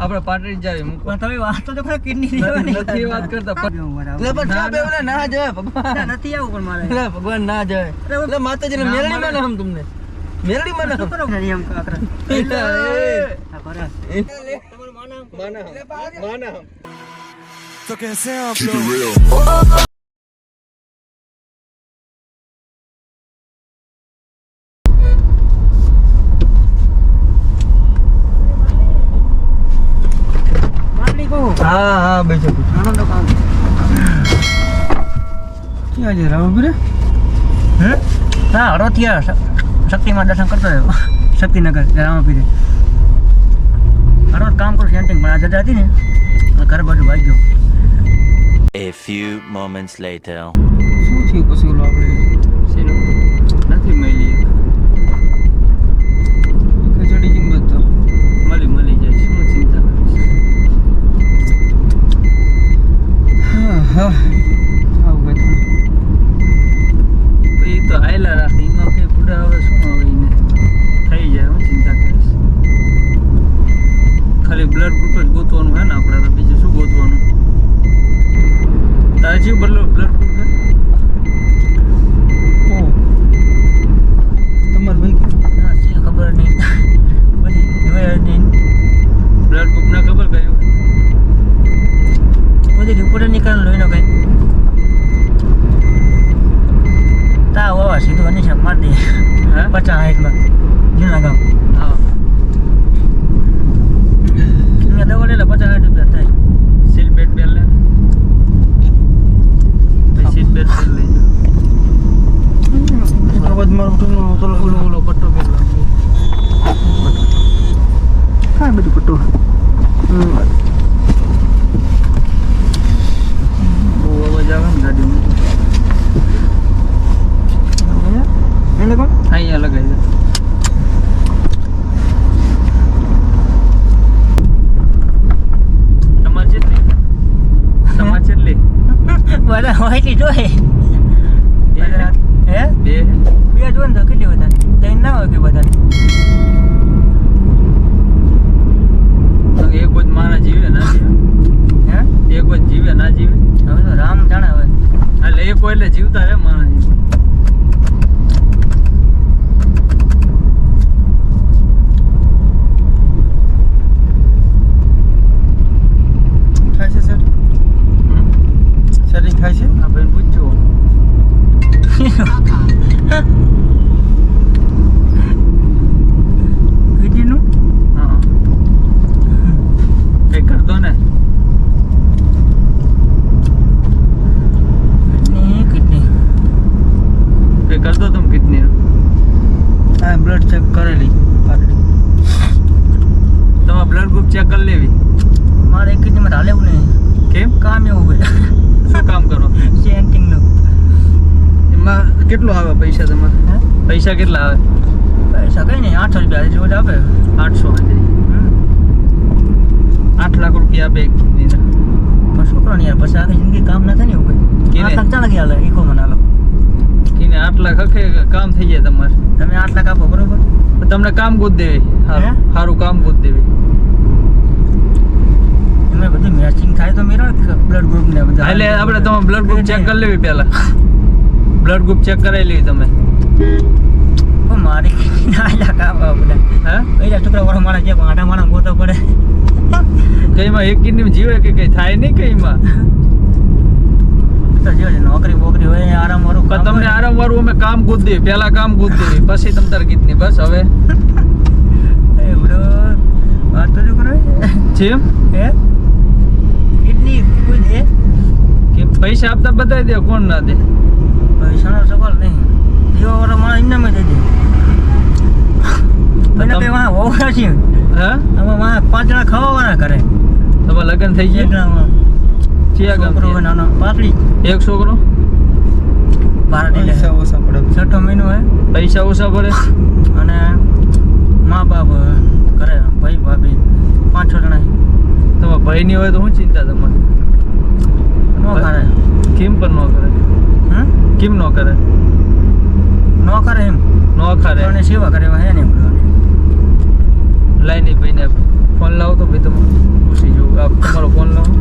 આપણે પાટડી જાવી મૂકો. તમે વાત તો ખરા કિડની નથી વાત કરતા. એટલે પણ ચા બેવને ના જાય ભગવાન. નથી આવું પણ મારે. એટલે ભગવાન ના જાય એટલે માતાજીને મેલડી માં નામ તમને. મેલડી માં નામ કરો? ઘણી આમ કાકરા એટલે આ તમારું માનામ માનામ માનામ તો કેસે આપ લોગ? હા બેસો આનો તો કામ. ક્યાં છે રામ બીરે હે હા હરોથિયા શક્તિમાં દર્શન કરતો રહ્યો. શક્તિનગર રામાપીરે હરોજ કામ કરું સેન્ટિંગ પણ આ જતા હતી ને ઘર બાજુ ભાઈ ગયો A few moments later. શું થયું પછી ઓલો આપણે શેનું નથી મળી ખીચડી કેમ બધો મળી મળી જાય શું ચિંતા હા હા આવું બધું પછી તો આયલા રાખે એમાં કે પૂરા હવે શું હવે એને થઈ જાય હું ચિંતા કરીશ ખાલી બ્લડ ગ્રુપ જ ગોતવાનું હે ને આપણે તો બીજું શું ગોતવાનું તારે જીવ બદલો બ્લડ ગ્રુપ છે ઓ તમાર ભાઈ હા, શી ખબર નહીં બધી હવે નહીં બ્લડ ગ્રુપ ના ખબર કયું બધી રિપોર્ટ નીકળે લોહીનો કઈ તા વાવા સીધું દે હે? પચાસ હાઈટમાં જૂના ગામ હા. દવા લેલા પચાસ રૂપિયા થાય. સીટ બેટ પહેર લે. સીટ બેટ પહેર લેજો મારો ઓલો ઓલો પટ્ટો પહેર લો હા બધું પટ્ટું બહુ અવાજ આવે ને ગાડીમાં એને કોણ અહીંયા લગાવી દે તમારે કેટલી તમારે કેટલી બધા હોયથી જોઈ બે હે? બે બે જો ને તો કેટલી વધારે? ત્રણ ના હોય કે વધારે? એક જ માણસ જીવે ના જીવે? હે? એક જ જીવે ના જીવે? હવે રામ જાણે હવે. એટલે એક એટલે જીવતા રે માણસ થાય છે સર સેટિંગ થાય છે આ ભાઈ પૂછજો કીધીનું હા કઈ કરતો ને કિડની કિડની કઈ કરતો તમે કિડની હા બ્લડ ચેક કરેલી પાટડી તમારે બ્લડ ગ્રુપ ચેક કરી લેવી મારે એક કિડનીમાં હાલે એવું નહીં કેમ કામ એવું હોય શું કામ કરો સેન્ટિંગનું એમાં કેટલું આવે પૈસા તમારે? પૈસા કેટલા આવે? પૈસા કઈ નહીં આઠસો રૂપિયા રોજ આપે. આઠસો આઠ લાખ રૂપિયા આપે પણ શું કરવાનું યાર પછી આખી જિંદગી કામ ના થાય ને એવું કઈ? આઠ ચાલે ગયા ઈકો મને હાલો. કિને આઠ લાખ હકે કામ થઈ જાય તમારે. તમે આઠ લાખ આપો બરોબર? તમને કામ ગોત દેવી સારું? કામ ગોત દેવી. એમાં બધું મેચિંગ થાય તો મેળો બ્લડ ગ્રુપ ને બધા? એટલે આપણે તમે બ્લડ ગ્રુપ ચેક કરી લેવી પહેલા. બ્લડ ગ્રુપ ચેક કરાવી લેવી તમે. મારી ના હે? છોકરા વાળો માણસ જે પણ આટા માણસ ગોતો પડે. કઈમાં એક કિડની જીવે કે કઈ થાય નહીં કઈમાં નોકરી બોકરી હોય આરામ વાળું તમને આરામ વાળું અમે કામ ગોત દેવી પહેલા કામ ગોત દેવી પછી તમ તાર કિડની બસ હવે. વાત તો જો કરો. જેમ? હે? કિડની કોઈ દે કે પૈસા આપતા બતાવી દે કોણ ના દે? પૈસાનો સવાલ નહીં. દીવા વાળો માણસ ઇનામ જ દે તમ- કઈ વાહ હોવ છીએ. હા? આમાં વાહ પાંચ જણા ખાવા વાળા કરે તમારે લગ્ન થઈ ગયા? ચિયા ગામ છોકરો નાનો. પાતળી એક છોકરો? બાર પૈસા ઓછા પડે. છઠ્ઠો મહિનો હોય પૈસા ઓછા પડે? અને મા બાપ કરે ભાઈ ભાભી પાંચ છ જણા તમારા ભાઈ ની હોય તો શું ચિંતા તમારે? નો કરે. કેમ પણ ન કરે? હમ કેમ નો કરે? નો કરે એમ. નો કરે. અને સેવા કરે એમાં હે ને લાઈ ભાઈ ને ફોન લાવો તો ભાઈ તમે પૂછી જોઉં. તમારો ફોન લાવો.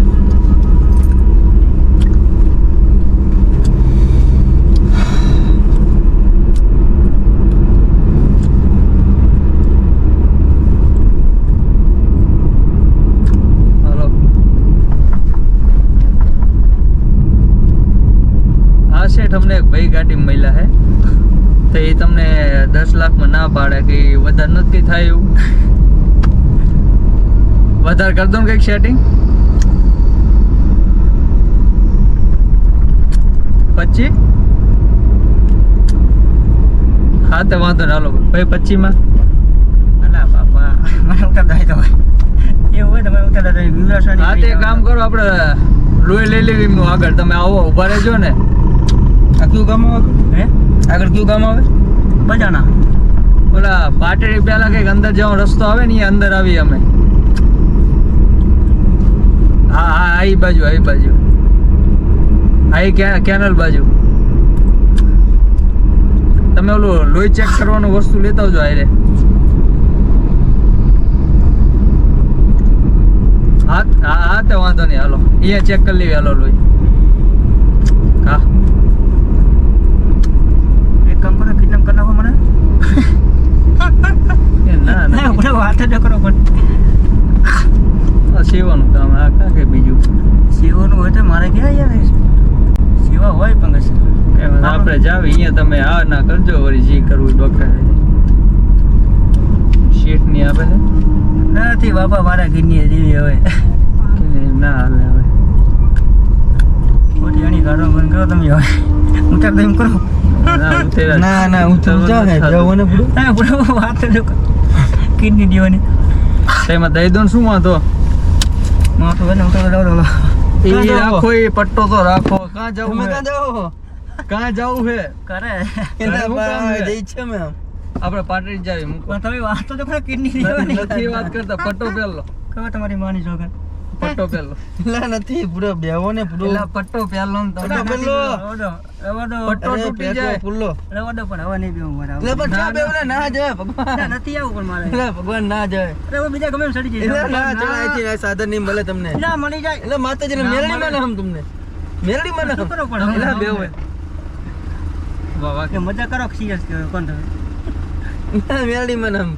ગાડી મળ્યા હે. તો એ તમને દસ લાખમાં ના પાડે કે વધારે નથી થાય એવું? વધારે કરી દો ને કંઈક સેટિંગ પચી હા તો વાંધો ના લો ભાઈ પચીમાં ના બાપા મને ઉતારતા હોય તો. એવું હોય તો મને ઉતારતા હા તે કામ કરો આપણે લોહી લઈ લેવી એમનું આગળ તમે આવો ઊભા રહેજો ને. આ કયું ગામ આવે? હે? આગળ કયું ગામ આવે? બજાના ઓલા પાટડી પેલા કંઈક અંદર જવાનો રસ્તો આવે ને એ અંદર આવી અમે. હા હા આ બાજુ આ બાજુ. આ કેનલ બાજુ. તમે ઓલું લોહી ચેક કરવાનું વસ્તુ લેતા આવજો આયરે હા હા હા તે વાંધો નહીં હાલો. અહીંયા ચેક કરી લેવી હાલો લોહી હા એક કામ કરો કિડનેપ કરી નાખો મને એ ના ના ના બરાબર વાત જ કરો પણ આ સેવાનું કામ આ કાં કે બીજું સેવાનું હોય તો મારે ક્યાં યાર હોય કઈ વાંધો આપણે જાવી અહીંયા તમે આ ના કરજો વળી જે કરવું ડોક્ટર. શેઠની આપે છે? નથી બાપા મારા ઘરની જેવી હવે. ના હાલે હવે. ખોટી અણી કાઢો મન કરો તમે હવે. હું તો એમ કરો. ના ના હું તો જાવ ને જાવ ને પૂરું હા બરાબર વાત કિડની દેવાની. તેમાં દઈ દો શું વાંધો? માં તો ને એ રાખો એ પટ્ટો તો રાખો. કાં જવું તમે ક્યાં જાઓ કાં જવું હે કરે એના છે? જઈ છે મે આપણે પાટડી જાવી મૂકો પણ તમે વાત તો કરો કિડની નથી દેવાની નથી વાત કરતા પટ્ટો પહેલો કહો તમારી માની છોકર પટ્ટો પહેલો એલા નથી પૂરો બેવો ને પૂરો પેલા પટ્ટો પહેલો ને તમે પહેલો પહેરલો. રવા દો રવા દો પટ્ટો તૂટી જાય. પૂલો રવા પણ હવે નહીં બેવું મારા એટલે પણ ના, ચા બેહો ને ના જાય ભગવાન નથી આવું પણ મારે એટલે ભગવાન ના જાય અરે બીજા ગમે સડી જાય ના ચડાય છે સાધન નહીં મળે તમને ના મળી જાય એટલે માતાજીને ના મેરડી મળે. માં નામ તમને મેરડી માં કરો પણ એલા બે હોય. વાહ કે મજા કરો સિરિયસ કે કોણ તમે? મેરડી માં નામ.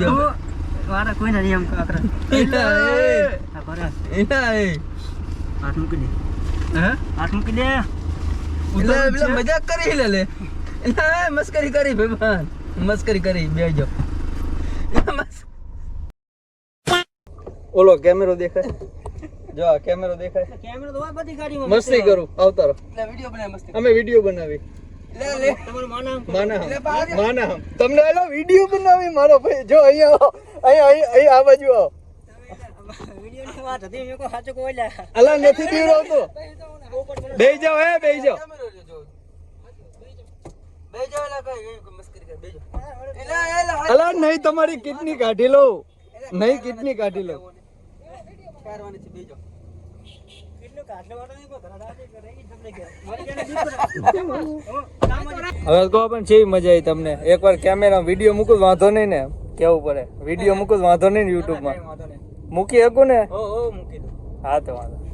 બેહો. કોઈ ના નિયમ કાકરા એલા એ. આ બરાબર. એલા એ. હાથ મૂકી દે. હે? હાથ મૂકી દે. એટલે એટલે મજાક કરી લે લે. એટલે મસ્કરી કરી ભગવાન. મસ્કરી કરી બેજો. ઓલો કેમેરો દેખાય. જો આ કેમેરો દેખાય. કેમેરો તો હોય બધી ગાડીમાં મસ્તી કરું આવતા એટલે વિડિયો બનાવ મસ્તી અમે વિડિયો બનાવી. તમને એલો વિડિયો બનાવી મારો ભાઈ. જો અહીંયા આવો. અહીંયા અહીં અહીં આ બાજુ આવો. વિડિયો ની વાત હતી મેં કોઈ સાચું કોઈ લે અલા નથી બેહી હે બેહી જાઓ. કેમેરો જો. બેજો એલા કઈ મસ્કરી કરી. બેજો એલા એલા અલા નહીં તમારી કિડની કાઢી લઉં. નહીં કિડની કાઢી લઉં. છે બેજો. હવે કહો પણ છે મજા આવી તમને. એકવાર કેમેરા વીડિયો મૂકું વાંધો નહીં ને. કેવું પડે? વીડિયો મૂકું વાંધો નહીં ને યુટ્યુબમાં મૂકી શકું ને? હા તો વાંધો.